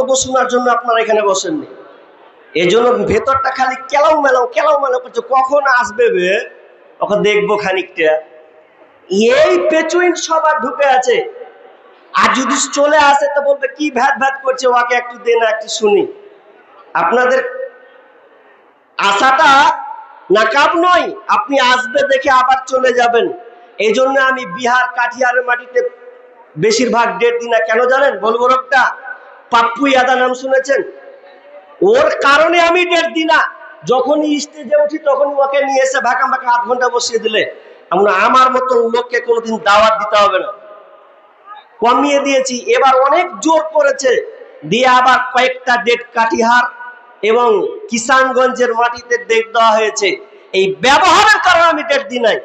বক্তব্য শোনার জন্য আপনারা এখানে বসেননি। এই জন্য ভেতরটা খালি কেলাও মেলাও কেলাও মেলাও করছে। কখন আসবে বে? ওকে দেখব খানিকটা। এই পেচুইন সবার ঢুকে আছে। আর যদি চলে আসে তো বলবে, কি ভ্যাট ভ্যাট করছে? ওকে একটু দে না, একটু শুনি। আপনাদের আশাটা নাকাব নয়। আপনি আসবে দেখে আবার চলে যাবেন। এই জন্য আমি বিহার কাঠিয়ারের মাটিতে বেশিরভাগ ডেট দিই না। কেন জানেন? বলব রোগটা? পাপ্পু ইয়াদা নাম শুনেছেন? ওর কারণে আমি ডেট দিই না। যখনই স্টেজে উঠি, তখনই ওকে নিয়ে এসে ভাকা ভাকা আধ ঘণ্টা বসিয়ে দিলে। আমরা আমার মতন লোককে কোনোদিন দাওয়াত দিতে হবে না। কমিয়ে দিয়েছি। এবার অনেক জোর করেছে। দিয়ে আবার কয়েকটা ডেট কাটিহার এবং কিষানগঞ্জের মাটিতে ডেট দেওয়া হয়েছে। এই ব্যবহারের কারণে আমি ডেট দিই নাই।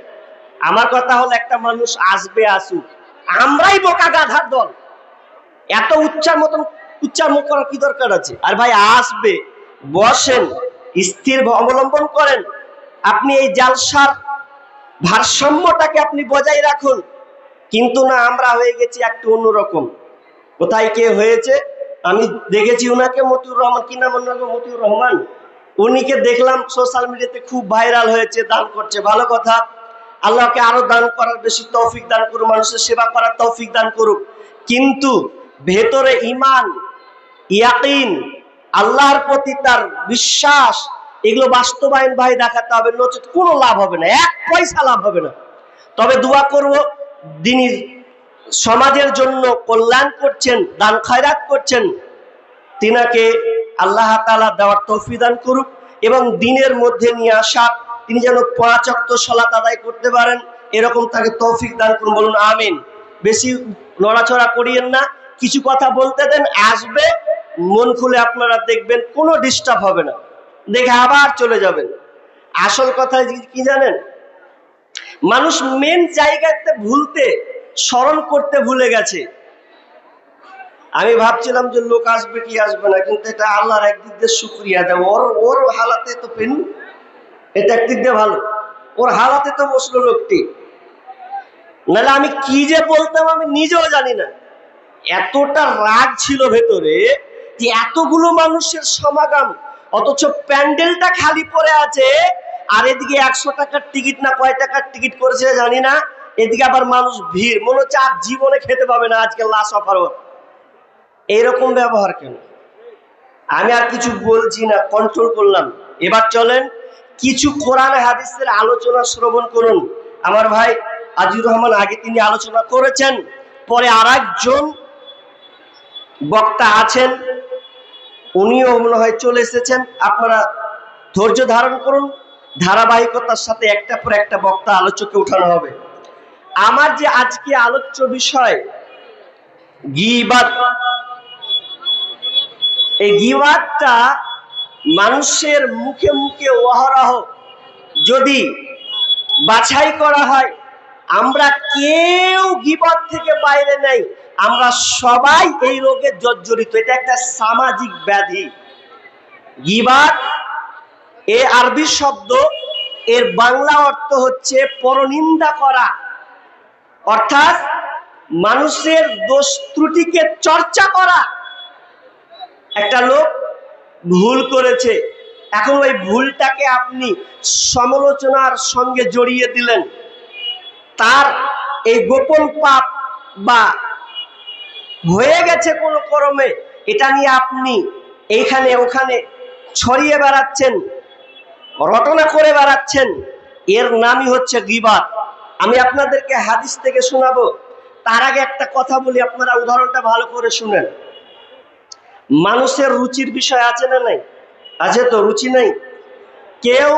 আমার কথা হলো, একটা মানুষ আসবে, আসুক। আমরাই বোকা গাধার দল। এত উচ্চার মতন উচ্চার মুখ করার কি দরকার আছে? আর ভাই, আসবে, বসেন, স্থির অবলম্বন করেন। আপনি এই জালসার ভারসাম্যটাকে আপনি বজায় রাখুন। কিন্তু না, আমরা হয়ে গেছি একটু অন্যরকম। কোথায় কে হয়েছে? আমি দেখেছি ওনাকে মতিউর রহমান। কি নাম নাম? মতিউর রহমান? উনিকে দেখলাম সোশ্যাল মিডিয়াতে খুব ভাইরাল হয়েছে, দান করছে। ভালো কথা। আল্লাহকে আরও দান করার বেশি তৌফিক দান করুক। মানুষের সেবা করার তৌফিক দান করুক। কিন্তু ভেতরে ইমান ইয়াকিন, আল্লাহর প্রতি তার বিশ্বাস, এগুলো বাস্তবায়ন ভাই দেখাতে হবে, নচেত কোনো লাভ হবে না, এক পয়সা লাভ হবে না। তবে দোয়া করব দিনী সমাজের জন্য কল্যাণ করছেন, দান খায়রাত করছেন, তিনাকে আল্লাহ তালা দেওয়ার তৌফিক দান করুক এবং দিনের মধ্যে নিয়ে আসা, তিনি যেন পাঁচ অক্ত সলাত আদায় করতে পারেন, এরকম তাকে তৌফিক দান করুন, বলুন আমিন। বেশি নড়াচড়া করিয়েন না কিছু কথা বলতে দেন, আসবে, মন খুলে আপনারা দেখবেন, কোনো ডিস্টার্ব হবে না। দেখে আবার চলে যাবেন। আসল কথা কি জানেন? মানুষ মেন জায়গাতে ভুলতে, স্মরণ করতে ভুলে গেছে। আমি ভাবছিলাম যে লোক আসবে কি আসবে না, কিন্তু এটা আল্লাহর একদিক দিয়ে শুক্রিয়া দেয়। ওর ওর হালাতে তো পেন এটা একদিক দিয়ে ভালো। ওর হালাতে তো বসল লোকটি। নাহলে আমি কি যে বলতাম আমি নিজেও জানি না। এতটা রাগ ছিল ভেতরে যে এতগুলো মানুষের সমাগম, অথচ প্যান্ডেলটা খালি পড়ে আছে, আর এদিকে একশো টাকার টিকিট না কয় টাকার টিকিট করেছে জানি না, এদিকে আবার মানুষ ভিড়, মনে হচ্ছে আর জীবনে খেতে পাবে না আজকে লাশ অফার এইরকম ব্যবহার কেন? আমি আর কিছু বলছি না কন্ট্রোল করলাম। এবার চলেন, কিছু কোরআন হাদিসের আলোচনা শ্রবণ করুন। আমার ভাই আজির রহমান আগে তিনি আলোচনা করেছেন, পরে আর একজন বক্তা আছেন, উনিও মনে হয় চলে এসেছেন। আপনারা ধৈর্য ধারণ করুন, ধারাবাহিকতার সাথে একটা পর একটা বক্তা আলোচকে উঠানো হবে। আমার যে আজকে আলোচ্য বিষয়, গিবাদ। এই গিবাদটা মানুষের মুখে মুখে অহরহ। যদি বাছাই করা হয়, আমরা কেউ গিবত থেকে বাইরে নেই। আমরা সবাই এই রোগে জর্জরিত। এটা একটা সামাজিক ব্যাধি। গিবাদ এ আরবি শব্দ, এর বাংলা অর্থ হচ্ছে পরনিন্দা করা। অর্থাৎ মানুষের দোষ ত্রুটিকে চর্চা করা। একটা লোক ভুল করেছে। এখন ওই ভুলটাকে আপনি সমালোচনার সঙ্গে জড়িয়ে দিলেন। তার এই গোপন পাপ বা হয়ে গেছে কোনো কর্মে, এটা নিয়ে আপনি এইখানে ওখানে ছড়িয়ে বেড়াচ্ছেন, রটনা করে বেড়াচ্ছেন। এর নামই হচ্ছে গিবাদ আমি আপনাদেরকে হাদিস থেকে শোনাবো। তার আগে একটা কথা বলি, আপনারা উদাহরণটা ভালো করে শুনেন। মানুষের রুচির বিষয় আছে না নাই? আছে তো, রুচি নেই? কেউ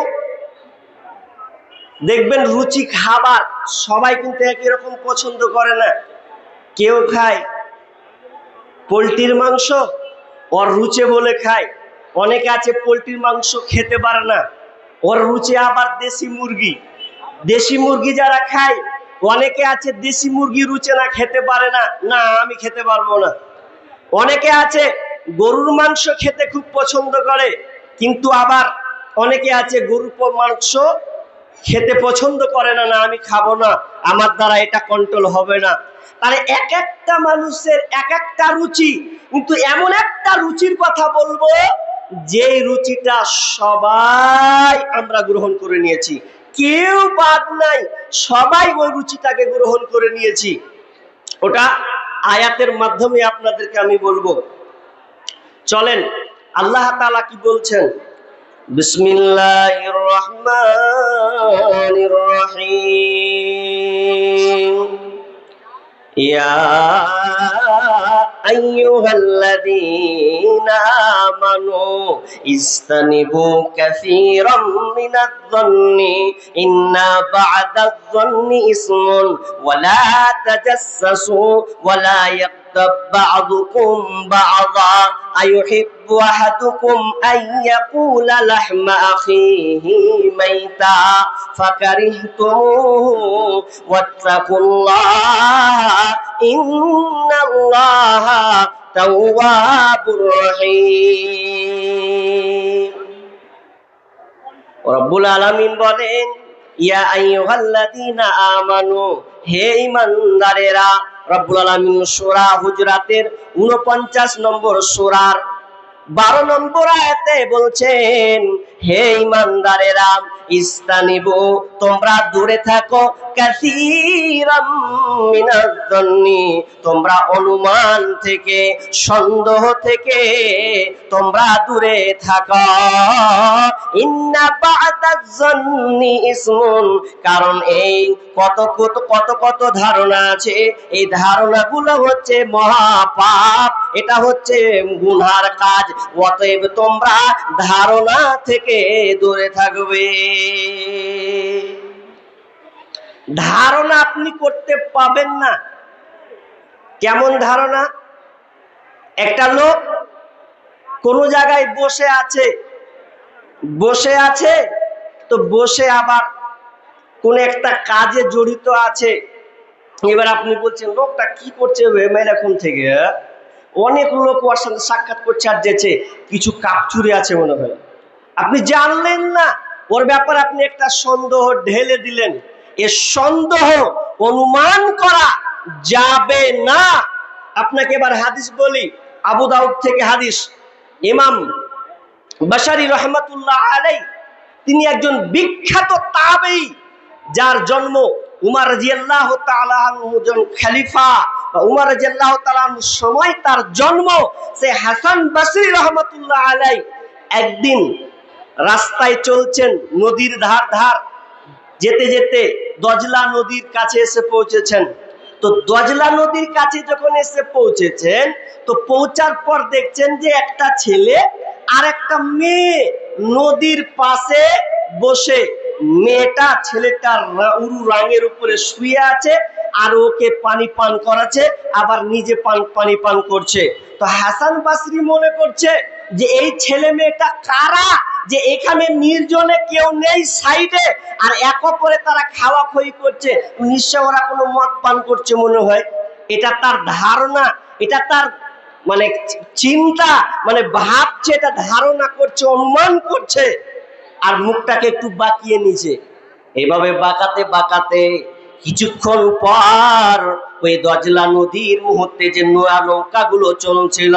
দেখবেন রুচি খাবার সবাই কিন্তু একই রকম পছন্দ করে না। কেউ খায় পোলট্রির মাংস, ওর রুচে বলে খায়। অনেকে আছে পোলট্রির মাংস খেতে পারে না। ওর রুচে আবার দেশি মুরগি। দেশি মুরগি যারা খায়, অনেকে আছে দেশি মুরগি রুচে না, খেতে পারে না। না, আমি খেতে পারব না। অনেকে আছে গরুর মাংস খেতে খুব পছন্দ করে, কিন্তু আবার অনেকে আছে গরুর মাংস খেতে পছন্দ করে না না, আমি খাব না, আমার দ্বারা এটা কন্ট্রোল হবে না। তাহলে এক একটা মানুষের এক একটা রুচি, কিন্তু এমন একটা রুচির কথা বলব, যে রুচিটা সবাই আমরা গ্রহণ করে নিয়েছি। কেউ বাদ নাই, সবাই ওই রুচিটাকে গ্রহণ করে নিয়েছি। ওটা আয়াতের মাধ্যমে আপনাদেরকে আমি বলব। চলেন, আল্লাহ তাআলা কি বলছেন? بسم الله الرحمن الرحيم. يا أيها الذين آمنوا استنبوا كثيرا من الظن. إن بعد الظن اسم ولا تجسسوا ولا يقتلوا يغتب بعضكم بعضا أيحب أحدكم أن يقول لحم أخيه ميتا فكرهتموه واتقوا الله إن الله تواب رحيم রব্বুল আলামিন বলেন ইয়া আইয়ুহাল্লাযীনা আমানু, হে ঈমানদারেরা, রব্বুল আলামিন সূরা হুজরাতের 49 নম্বর সূরার 12 নম্বর আয়াতে বলছেন, হে ঈমানদারেরা, ইস্তানিবু, তোমরা দূরে থাকো তোমরা অনুমান থেকে, সন্দেহ থেকে তোমরা দূরে থাকো। ইসমুন, কারণ এই কত কত কত কত ধারণা আছে। এই ধারণাগুলো হচ্ছে মহাপাপ, এটা হচ্ছে গুনহার কাজ। অতএব তোমরা ধারণা থেকে দূরে থাকবে। ধারণা আপনি করতে পাবেন না। কেমন ধারণা? একটা লোক কোনো জায়গায় বসে আছে বসে আছে, তো বসে আবার কোন একটা কাজে জড়িত আছে। এবার আপনি বলছেন, লোকটা কি করছে এখন থেকে? অনেক লোক ওর সাথে সাক্ষাৎ করছে আর যেছে কিছু কাপচুরি আছে মনে হয়। আপনি জানলেন না, ওর ব্যাপারে আপনি একটা সন্দেহ ঢেলে দিলেন। এ সন্দেহ অনুমান করা যাবে না। আপনাকে এবার হাদিস বলি, আবু দাউদ থেকে হাদিস। ইমাম বাশারি রহমাতুল্লাহ আলাই তিনি একজন বিখ্যাত তাবেই, যার জন্ম উমার রাজিয়াল্লাহ তাআলাজন খলিফা বা উমার রাজিয়াল্লাহ তাআলার সময় তার জন্ম, সে হাসান বাসরি রহমাতুল্লাহ আলাই একদিন রাস্তায় চলছেন নদীর ধার ধার, যেতে যেতে দজলা নদীর কাছে এসে পৌঁছেছেন। তো দজলা নদীর কাছে যখন এসে পৌঁছেছেন, তো পৌঁছার পর দেখছেন যে একটা ছেলে আর একটা মেয়ে নদীর পাশে বসে। মেয়েটা ছেলেটার রা- উরু রাঙের উপরে শুয়ে আছে আর ওকে পানি পান করাচ্ছে, আবার নিজে পান, পানি পান করছে। তো হাসান বাসরি মনে করছে যে এই ছেলে মেয়েটা কারা? যে এখানে নির্জনে কেউ নেই সাইডে, আর এক অপরে তারা খাওয়া খই করছে। নিশ্চয় ওরা কোনো মদ পান করছে মনে হয়। এটা তার ধারণা, এটা তার মানে চিন্তা মানে ভাবছে, এটা ধারণা করছে অনুমান করছে। আর মুখটাকে একটু বাঁকিয়ে নিছে এভাবে বাঁকাতে বাঁকাতে কিছুক্ষণ পর ওই দজলা নদীর মুহূর্তে যে নয়া নৌকাগুলো চলছিল,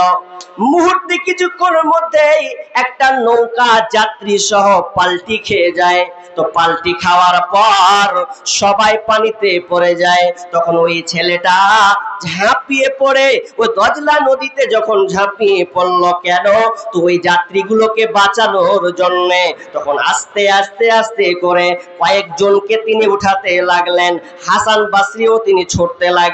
মুহূর্তে কিছুক্ষণের মধ্যেই একটা নৌকা যাত্রী সহ পাল্টি খেয়ে যায়। তো পাল্টি খাওয়ার পর সবাই পানিতে পড়ে যায়। তখন ওই ছেলেটা ঝাঁপিয়ে পড়ে। ওই দজলা নদীতে যখন ঝাঁপিয়ে পড়ল কেন? তো ওই যাত্রীগুলোকে বাঁচানোর জন্য তখন আস্তে আস্তে আস্তে করে কয়েকজনকে তিনি উঠাতে লাগলেন। হাসান বাসরিও তিনি ছুটতে লাগলেন।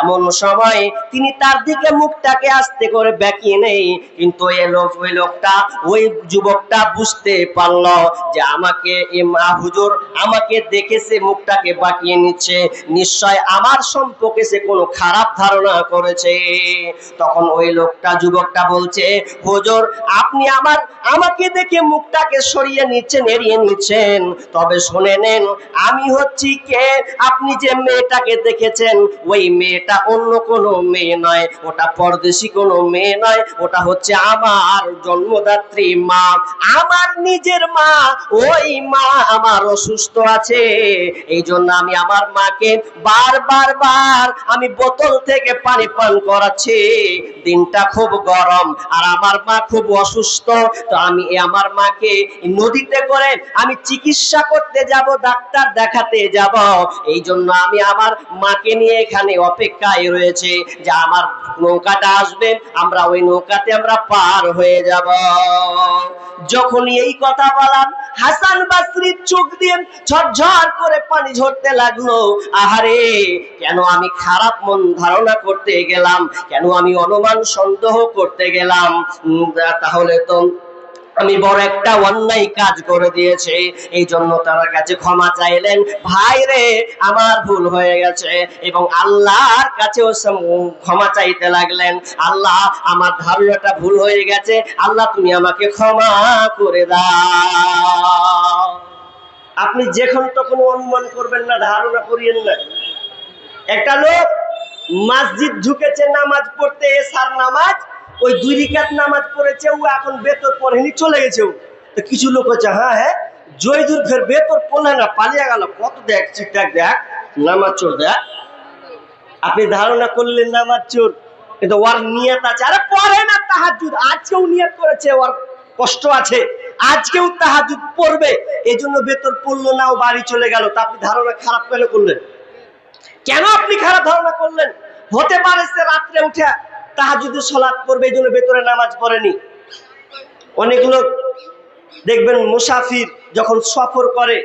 এমন সময় তিনি তার দিকে মুখটাকে আস্তে করে বেঁকিয়ে নেই। কিন্তু এ লোক, ওই লোকটা, ওই যুবকটা বুঝতে পারল যে আমাকে এ মা হুজুর আমাকে দেখে সে মুখটাকে বাঁকিয়ে নিচ্ছে। নিশ্চয় আমার সম্পর্কে সে কোনো খারাপ ধারণা করেছে। তখন ওই লোকটা, যুবকটা বলছে, হুজুর, আপনি আমার, আমাকে দেখে মুখটাকে সরিয়ে নিচ্ছেন, এড়িয়ে নিচ্ছেন। তবে শুনে নেন, আমি হচ্ছি কে? আপনি যে মেয়েটাকে দেখেছেন ওই মেয়েটা অন্য কোনো মেয়ে নয়, ওটা পরদেশি কোনো মেয়ে নয়, ওটা হচ্ছে আমার জন্মদাত্রী মা। আমার নিজের মা, ওই মা আমার অসুস্থ আছে। এই জন্য আমি আমার মাকে বার বার বার আমি বোতল থেকে পানি পান করাচ্ছি। দিনটা খুব গরম আর আমার মা খুব অসুস্থ। তো আমি আমার মাকে নদীতে করে আমি চিকিৎসা করতে যাব, ডাক্তার দেখাতে যাব। এই জন্য আমি আমার মাকে নিয়ে এখানে অপেক্ষায় রয়েছে যে আমার নৌকাটা আসবে, আমরা ওই নৌকাতে আমরা পার হয়ে যাব। যখনই এই কথা বলাম হাসান বাসরির চোখ দিয়ে ঝরঝর করে পানি ঝরতে লাগল। আহারে, কেন আমি খারাপ মন ধারণা করতে গেলাম? কেন আমি অনুমান সন্দেহ করতে গেলাম? তাহলে তো আমি বড় একটা অন্যায় কাজ করে দিয়েছে। এই জন্য তার কাছে ক্ষমা চাইলেন। ভাই রে, আমার ভুল হয়ে গেছে। এবং আল্লাহর কাছেও ক্ষমা চাইতে লাগলেন। আল্লাহ, আমার ধারণাটা ভুল হয়ে গেছে। আল্লাহ, তুমি আমাকে ক্ষমা করে দাও। আপনি যখন তখন অনুমান করবেন না, ধারণা করিয়েন না। একটা লোক মসজিদ ঢুকেছে, নামাজ পড়তে এসার নামাজ ওই দুই রিকাত নামাজ পড়েছে, ও এখন বেতর পড়েনি, চলে গেছে ও। তো কিছু লোক হচ্ছে হ্যাঁ হ্যাঁ জয়দুর ফের বেতর পড়লে না, পালিয়ে গেল। কত দেখ ঠিকঠাক দেখ, নামাজ চোর দেখ। আপনি ধারণা করলেন নামাজ চোর, কিন্তু ওর নিয়ত আছে। আরে পড়ে না তাহাজুদ আজকেও নিয়ত করেছে, ওর কষ্ট আছে। আজকেও তাহাজুদ পড়বে এই জন্য বেতর পড়ল না, ও বাড়ি চলে গেল। তা আপনি ধারণা খারাপ কেন করলেন? কেন আপনি খারাপ ধারণা করলেন? হতে পারে সে রাত্রে উঠে তাহাজুদের সলাৎ করবে এই জন্য ভেতরে নামাজ পড়েনি। অনেক লোক দেখবেন মুসাফির যখন সফর করে,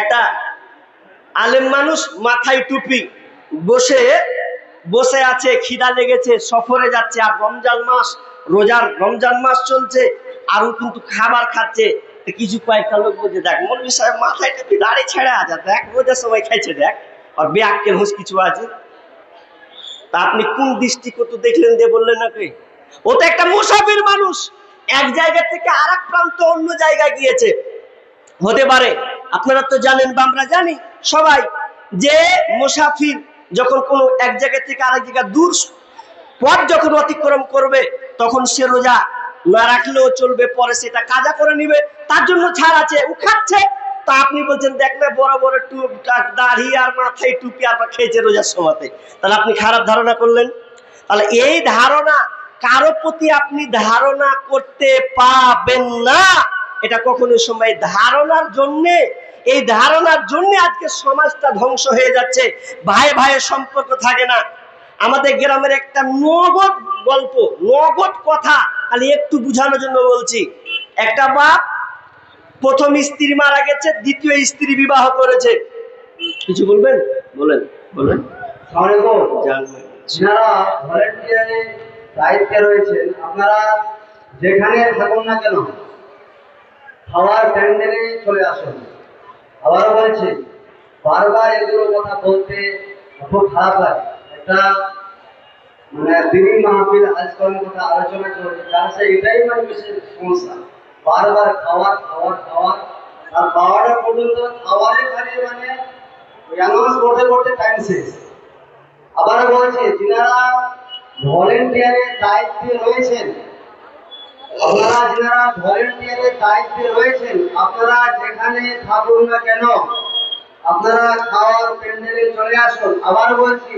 একটা আলেম মানুষ মাথায় টুপি বসে বসে আছে, খিদা লেগেছে, সফরে যাচ্ছে, আর রমজান মাস, রোজার রমজান মাস চলছে আর আরও কিন্তু খাবার খাচ্ছে। কিছু কয়েকটা লোক বলছে, দেখ, মৌলভী সাহেব মাথায় টুপি দাঁড়িয়ে ছেড়ে আছে, দেখ, রোজার সময় খাইছে, দেখ, আর বেআক্কেল হুঁস কিছু আছে। তা আপনি কোন দৃষ্টিকোণ দেখলেন দিয়ে বললেন নাকি? ও তো একটা মুসাফির মানুষ। এক জায়গা থেকে আর প্রান্ত অন্য জায়গায় গিয়েছে। হতে পারে, আপনারা তো জানেন বা আমরা জানি, সবাই যে মুসাফির যখন কোনো এক জায়গা থেকে আরেক জায়গা দূর পথ যখন অতিক্রম করবে, তখন সে রোজা না রাখলেও চলবে, পরে সেটা কাজা করে নিবে। তার জন্য ছাড় আছে, ও খাচ্ছে। তা আপনি বলছেন, দেখ না, বড় বড় টুপ দাড়ি আর মাথায় টুপি আর খেয়েছে রোজার সময়তে তাহলে আপনি খারাপ ধারণা করলেন? তাহলে এই ধারণা কারও প্রতি আপনি ধারণা করতে পাবেন না। এটা কখনো সময় ধারণার জন্যে, এই ধারণার জন্য আজকে সমাজটা ধ্বংস হয়ে যাচ্ছে। ভাই, ভাইয়ের সম্পর্ক থাকে না। আমাদের গ্রামের একটা নগদ গল্প, নগদ কথা, খালি একটু বোঝানোর জন্য বলছি। একটা বাপ প্রথম স্ত্রী মারা গেছে, দ্বিতীয় স্ত্রী বিবাহ করেছে। কিছু বলবেন? বলেন বলেন। আপনারা যেখানে না কেন চলে আসুন। আবারও বারবার কথা বলতে খুব খারাপ একটা মানে কথা আলোচনা চলছে, তার এটাই মানে বেশি সমস্যা। বারবার খাওয়ার খাওয়ার খাওয়ার আর বারোটা পর্যন্ত খাওয়ারে খালি মানে অ্যানাউন্স করতে করতে টাইম শেষ। আবার বলছি যিনারা ভলেন্টিয়ারের দায়িত্বে রয়েছেন। আপনারা যিনারা ভলেন্টিয়ারের দায়িত্বে রয়েছেন। আপনারা যেখানে থাকুন না কেন, আপনারা খাওয়ার প্যান্ডেলে চলে আসুন। আবার বলছি